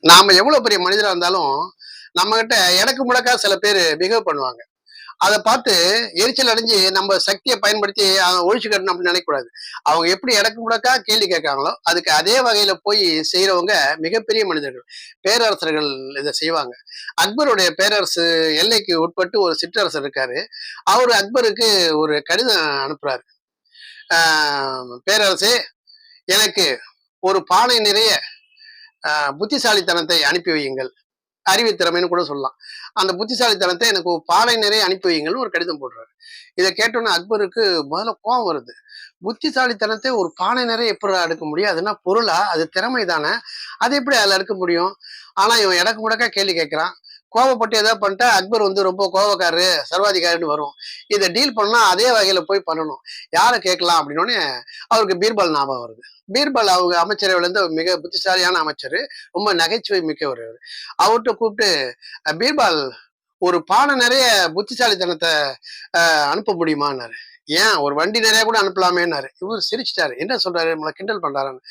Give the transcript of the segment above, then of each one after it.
நாம எவ்வளவு பெரிய மனிதராக இருந்தாலும் நம்ம கிட்ட எனக்கு முடக்கா சில பேர் பிஹேவ் பண்ணுவாங்க. அதை பார்த்து எரிச்சல் அடைஞ்சு நம்ம சக்தியை பயன்படுத்தி அதை ஒழிச்சு கட்டணும் அப்படின்னு நினைக்கக்கூடாது. அவங்க எப்படி எனக்கு முடக்கா கேள்வி கேட்காங்களோ அதுக்கு அதே வகையில போய் செய்யறவங்க மிகப்பெரிய மனிதர்கள். பேரரசர்கள் இதை செய்வாங்க. அக்பருடைய பேரரசு எல்லைக்கு உட்பட்டு ஒரு சிற்றரசர் இருக்காரு. அவரு அக்பருக்கு ஒரு கடிதம் அனுப்புறாரு. ஆஹ் பேரரசே எனக்கு ஒரு பானை நிறைய புத்திசாலித்தனத்தை அனுப்பி வையுங்கள். அறிவுத்திறமைன்னு கூட சொல்லலாம். அந்த புத்திசாலித்தனத்தை எனக்கு ஒரு நிறைய அனுப்பி வையுங்கள்னு ஒரு கடிதம் போடுறாரு. இதை கேட்டோன்னே அக்பருக்கு முதல்ல கோவம் வருது. புத்திசாலித்தனத்தை ஒரு பானை நிறைய எப்படி எடுக்க முடியும்? அதுனா பொருளா? அது திறமை தானே அது எப்படி அதில் எடுக்க முடியும்? ஆனால் இவன் இடக்கு முடக்கா கேள்வி கேட்கிறான். கோவப்பட்டு ஏதோ பண்ணிட்டா அக்பர் வந்து ரொம்ப கோவக்காரரு சர்வாதிகாரின்னு வரும். இதை டீல் பண்ணா அதே வகையில போய் பண்ணணும். யாரை கேட்கலாம் அப்படின்னோடனே அவருக்கு பீர்பால் ஞாபகம் வருது. பீர்பால் அவங்க அமைச்சரை விழுந்து மிக புத்திசாலியான அமைச்சர் ரொம்ப நகைச்சுவை மிக்கவர் அவர்கிட்ட கூப்பிட்டு பீர்பால் ஒரு பானை நிறைய புத்திசாலித்தனத்தை அனுப்ப முடியுமான்னாரு. ஏன்? ஒரு வண்டி நிறைய கூட அனுப்பலாமேன்னாரு. இவர் சிரிச்சிட்டாரு. என்ன சொல்றாரு? நம்மளை கிண்டல் பண்றாருன்னு.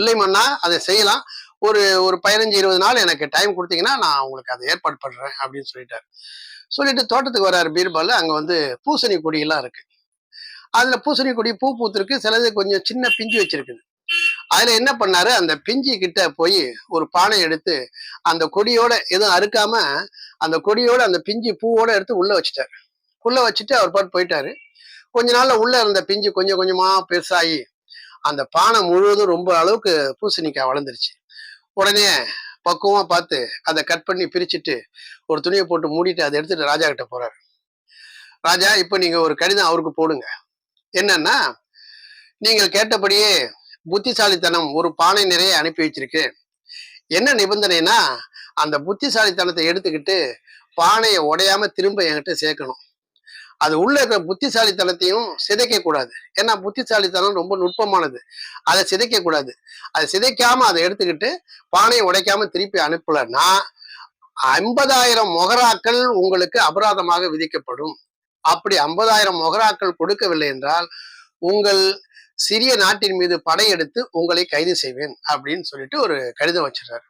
இல்லைமண்ணா அதை செய்யலாம். ஒரு ஒரு பதினஞ்சு இருபது நாள் எனக்கு டைம் கொடுத்தீங்கன்னா நான் உங்களுக்கு அதை ஏற்பாடு பண்றேன் அப்படின்னு சொல்லிட்டாரு. சொல்லிட்டு தோட்டத்துக்கு வர்றாரு பீர்பால். அங்க வந்து பூசணி கொடியெல்லாம் இருக்கு. அதுல பூசணி கொடி பூ பூத்திருக்கு. சிலது கொஞ்சம் சின்ன பிஞ்சு வச்சிருக்குது. அதுல என்ன பண்ணாரு? அந்த பிஞ்சு கிட்ட போய் ஒரு பானை எடுத்து அந்த கொடியோட எதுவும் அறுக்காம அந்த கொடியோட அந்த பிஞ்சு பூவோட எடுத்து உள்ள வச்சுட்டாரு. உள்ள வச்சுட்டு அவர் பாட்டு போயிட்டாரு. கொஞ்ச நாள்ல உள்ள இருந்த பிஞ்சு கொஞ்சம் கொஞ்சமா பெருசாகி அந்த பானை முழுவதும் ரொம்ப அளவுக்கு பூசணிக்காய் வளர்ந்துருச்சு. உடனே பக்குவமா பார்த்து அதை கட் பண்ணி பிரிச்சுட்டு ஒரு துணியை போட்டு மூடிட்டு அதை எடுத்துட்டு ராஜா கிட்ட போறாரு. ராஜா இப்போ நீங்க ஒரு கடிதம் அவருக்கு போடுங்க. என்னன்னா நீங்கள் கேட்டபடியே புத்திசாலித்தனம் ஒரு பானை நிறைய அனுப்பி வச்சிருக்கு. என்ன நிபந்தனைனா அந்த புத்திசாலித்தனத்தை எடுத்துக்கிட்டு பானையை உடையாம திரும்ப என்கிட்ட சேர்க்கணும். அது உள்ள இருக்கிற புத்திசாலித்தனத்தையும் சிதைக்க கூடாது. ஏன்னா புத்திசாலித்தனம் ரொம்ப நுட்பமானது. அதை சிதைக்க கூடாது. அதை சிதைக்காம அதை எடுத்துக்கிட்டு பானையை உடைக்காம திருப்பி அனுப்பலன்னா ஐம்பதாயிரம் மொகராக்கள் உங்களுக்கு அபராதமாக விதிக்கப்படும். அப்படி ஐம்பதாயிரம் மொகராக்கள் கொடுக்கவில்லை என்றால் உங்கள் சிறிய நாட்டின் மீது படையெடுத்து உங்களை கைது செய்வேன் அப்படின்னு சொல்லிட்டு ஒரு கடிதம் வச்சிடுறாரு.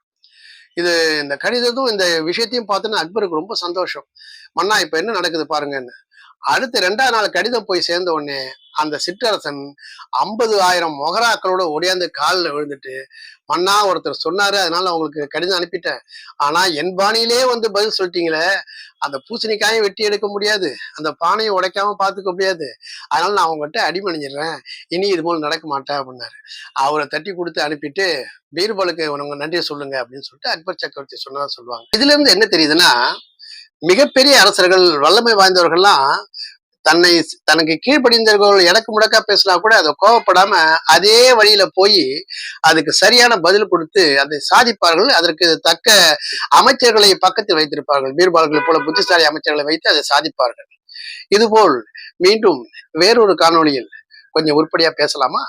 இது இந்த கடிதத்தும் இந்த விஷயத்தையும் பார்த்தோன்னா அக்பருக்கு ரொம்ப சந்தோஷம். மன்னா இப்போ என்ன நடக்குது பாருங்கன்னு. அடுத்த ரெண்டாவது நாள் கடிதம் போய் சேர்ந்த உடனே அந்த சிற்றரசன் ஐம்பது ஆயிரம் மொகராக்களோட ஒடியாந்து காலில் விழுந்துட்டு மன்னா ஒருத்தர் சொன்னாரு அதனால உங்களுக்கு கடிதம் அனுப்பிட்டேன். ஆனா என் பாணியிலே வந்து பதில் சொல்லிட்டீங்களே அந்த பூசணிக்காயும் வெட்டி எடுக்க முடியாது அந்த பானையை உடைக்காம பார்த்துக்க முடியாது. அதனால நான் அவங்ககிட்ட அடிமணிஞ்சிடுறேன். இனி இது போல நடக்க மாட்டேன் அப்படின்னாரு. அவரை தட்டி கொடுத்து அனுப்பிட்டு பீர்பலுக்கு உனக்கு நன்றியை சொல்லுங்க அப்படின்னு சொல்லிட்டு அக்பர் சக்கரவர்த்தி சொன்னதான் சொல்லுவாங்க. இதுல இருந்து என்ன தெரியுதுன்னா மிகப்பெரிய அரசர்கள் வல்லமை வாய்ந்தவர்கள்லாம் தன்னை தனக்கு கீழ்ப்படிந்தவர்கள் எனக்கு முடக்கா பேசினா கூட அதை கோவப்படாம அதே வழியில போய் அதுக்கு சரியான பதில் கொடுத்து அதை சாதிப்பார்கள். அதற்கு தக்க அமைச்சர்களை பக்கத்தில் வைத்திருப்பார்கள். பீர்பால்களை போல புத்திசாலி அமைச்சர்களை வைத்து அதை சாதிப்பார்கள். இதுபோல் மீண்டும் வேறொரு காணொளியில் கொஞ்சம் உருப்படியா பேசலாமா?